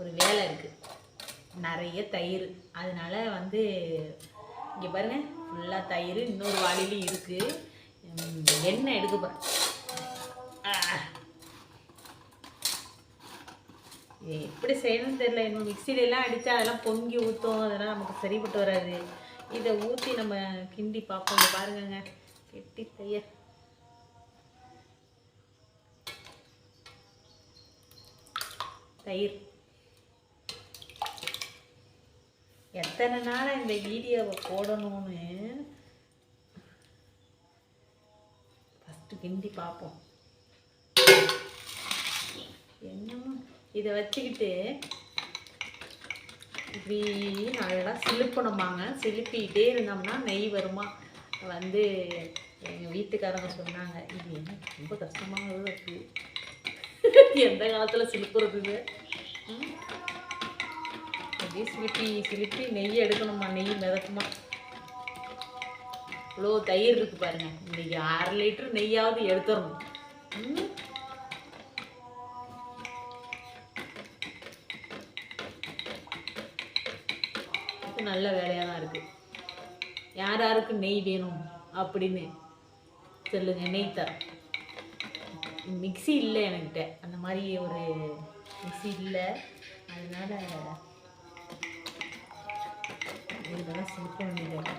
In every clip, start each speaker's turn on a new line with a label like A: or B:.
A: ஒரு வேலை இருக்குது நிறைய தயிர். அதனால் வந்து இங்கே பாருங்க ஃபுல்லாக தயிர் இன்னொரு வாளிலையும் இருக்குது எண்ணெய் எடுக்க போகிறேன் எப்படி செய்யணும்னு தெரியல. இன்னும் மிக்சிலெலாம் அடித்தா அதெல்லாம் பொங்கி ஊற்றும் அதெல்லாம் நமக்கு சரிப்பட்டு வராது. இதை ஊற்றி நம்ம கிண்டி பார்ப்போம். இங்க பாருங்கங்க கெட்டி தயிர். தயிர். எத்தனை நாளாக இந்த வீடியோவை போடணும்னு? ஃபஸ்ட்டு கிண்டி பார்ப்போம். என்னமோ? இதை வச்சுக்கிட்டு இப்படி நல்லா சிலுப்பணுமாங்க. சிலுப்பிக்கிட்டே இருந்தோம்னா நெய் வருமா? வந்து எங்கள் வீட்டுக்காரங்க சொன்னாங்க இது என்ன ரொம்ப கஷ்டமாக இருக்குது எந்த காலத்தில் சிலுப்புறது இது அப்படியே சிலுப்பி சிலுப்பி நெய் எடுக்கணுமா நெய் மிதக்குமா? இவ்வளோ தயிர் இருக்கு பாருங்க. இன்னைக்கு அரை லிட்டர் நெய்யாவது எடுத்துடணும். நல்ல வேலையாக தான் இருக்குது யார் யாருக்கு நெய் வேணும் அப்படின்னு சொல்லுங்க நெய் தரேன். மிக்ஸி இல்லை என்கிட்ட. அந்த மாதிரி ஒரு மிக்ஸி இல்லை. அதனால இதெல்லாம் சிலிக்க வேண்டியது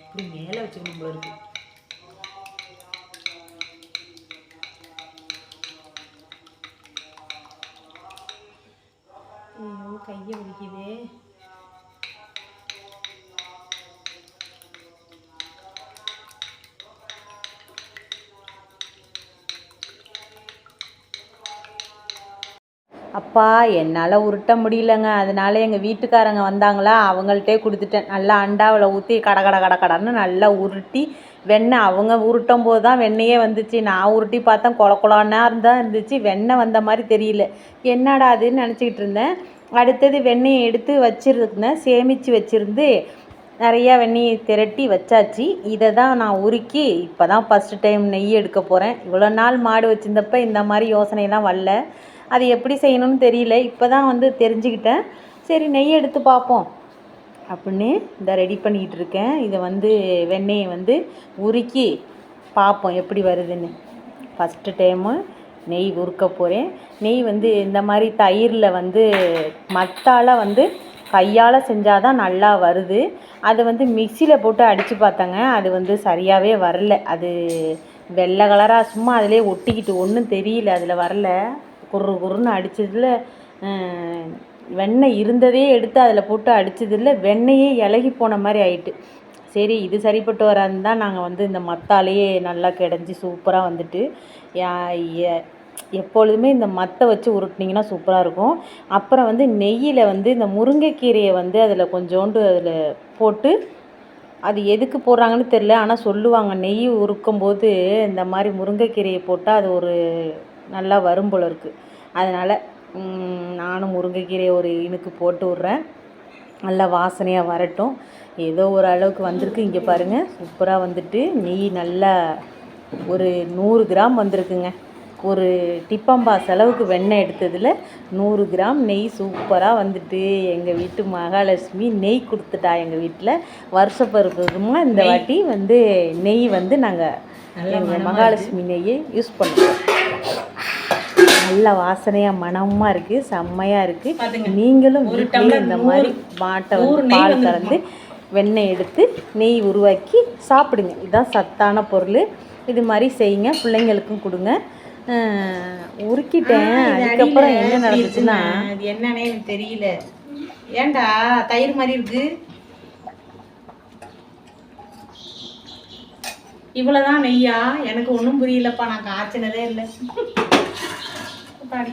A: இப்படி மேலே வச்சுக்கணும் போல ஐயோ கையை வலிக்குதே.
B: அப்பா என்னால் உருட்ட முடியலங்க. அதனால எங்கள் வீட்டுக்காரங்க வந்தாங்களா அவங்கள்ட்டே கொடுத்துட்டேன். நல்லா அண்டாவில் ஊற்றி கட கட கட கடன்னு நல்லா உருட்டி வெண்ணெய் அவங்க உருட்டும் போது தான் வெண்ணெயே வந்துச்சு. நான் உருட்டி பார்த்தேன் கொல கொலான்னா இருந்தால் இருந்துச்சு. வெண்ணெய் வந்த மாதிரி தெரியல. என்னடா அதுன்னு நினச்சிக்கிட்டு இருந்தேன். அடுத்தது வெண்ணெயை எடுத்து வச்சுருந்தேன் சேமித்து வச்சுருந்து நிறையா வெண்ணெயை திரட்டி வச்சாச்சு. இதை தான் நான் உருக்கி இப்போ தான் ஃபஸ்ட்டு டைம் நெய் எடுக்க போகிறேன் இவ்வளோ நாள் மாடு வச்சுருந்தப்ப இந்த மாதிரி யோசனையெல்லாம் வரல. அது எப்படி செய்யணும்னு தெரியல. இப்போ தான் வந்து தெரிஞ்சுக்கிட்டேன். சரி நெய் எடுத்து பார்ப்போம். அப்படின்னு இதை ரெடி பண்ணிக்கிட்டு இருக்கேன். இதை வந்து வெண்ணெயை வந்து உருக்கி பார்ப்போம் எப்படி வருதுன்னு. ஃபஸ்ட்டு டைமு நெய் உருக்க போகிறேன் நெய் வந்து இந்த மாதிரி தயிரில் வந்து மத்தால் வந்து கையால் செஞ்சால் தான் நல்லா வருது. அது வந்து மிக்சியில் போட்டு அடித்து பார்த்தேங்க. அது வந்து சரியாகவே வரல. அது வெள்ளை கலராக சும்மா அதிலே ஒட்டிக்கிட்டு ஒன்றும் தெரியல. அதில் வரல. குறு குறுன்னு அடித்ததில் வெண்ணெய் இருந்ததே எடுத்து அதில் போட்டு அடித்ததில் வெண்ணெயே இலகி போன மாதிரி ஆயிட்டு. சரி இது சரிப்பட்டு வராதுன்னு தான் நாங்கள் வந்து இந்த மத்தாலேயே நல்லா கிடஞ்சி சூப்பராக வந்துட்டு எப்பொழுதுமே இந்த மத்தை வச்சு உருட்டினீங்கன்னா சூப்பராக இருக்கும். அப்புறம் வந்து நெய்யில் வந்து இந்த முருங்கைக்கீரையை வந்து அதில் கொஞ்சோண்டு அதில் போட்டு அது எதுக்கு போடுறாங்கன்னு தெரில ஆனால் சொல்லுவாங்க நெய் உருக்கும் போது இந்த மாதிரி முருங்கைக்கீரையை போட்டால் அது ஒரு நல்லா வரும் போல இருக்குது அதனால் நானும் முருங்கைக்கீரையை ஒரு இனுக்கு போட்டு விட்றேன். நல்லா வாசனையாக வரட்டும். ஏதோ ஒரு அளவுக்கு வந்திருக்கு. இங்கே பாருங்கள் சூப்பராக வந்துட்டு நெய் நல்லா ஒரு நூறு கிராம் வந்திருக்குங்க. ஒரு டிப்பம்பா செலவுக்கு வெண்ணெய் எடுத்ததில் நூறு கிராம் நெய் சூப்பராக வந்துட்டு எங்கள் வீட்டு மகாலட்சுமி நெய் கொடுத்துட்டா எங்கள் வீட்டில் வருஷப்பருப்புமா இந்த வாட்டி வந்து நெய் வந்து நாங்கள் எங்கள் மகாலட்சுமி நெய்யை யூஸ் பண்ணுறோம் நல்ல வாசனையாக மணமாக இருக்குது செம்மையாக இருக்குது. நீங்களும்
A: டம்ளர்
B: இந்த மாதிரி மாட்டை வந்து பால்? கலந்து வெண்ணெய் எடுத்து நெய் உருவாக்கி சாப்பிடுங்க. இதுதான் சத்தான பொருள். இது மாதிரி செய்யுங்க. பிள்ளைங்களுக்கும் கொடுங்க. உருக்கிட்டேன். அதுக்கப்புறம் என்ன நடந்துச்சுன்னா
A: அது என்னன்னே எனக்கு தெரியல. ஏன்டா? தயிர் மாதிரி இருக்கு. இவ்வளவுதான் நெய்யா? எனக்கு ஒன்றும் புரியலப்பா. நான் காய்ச்சினதே இல்லை. 那里。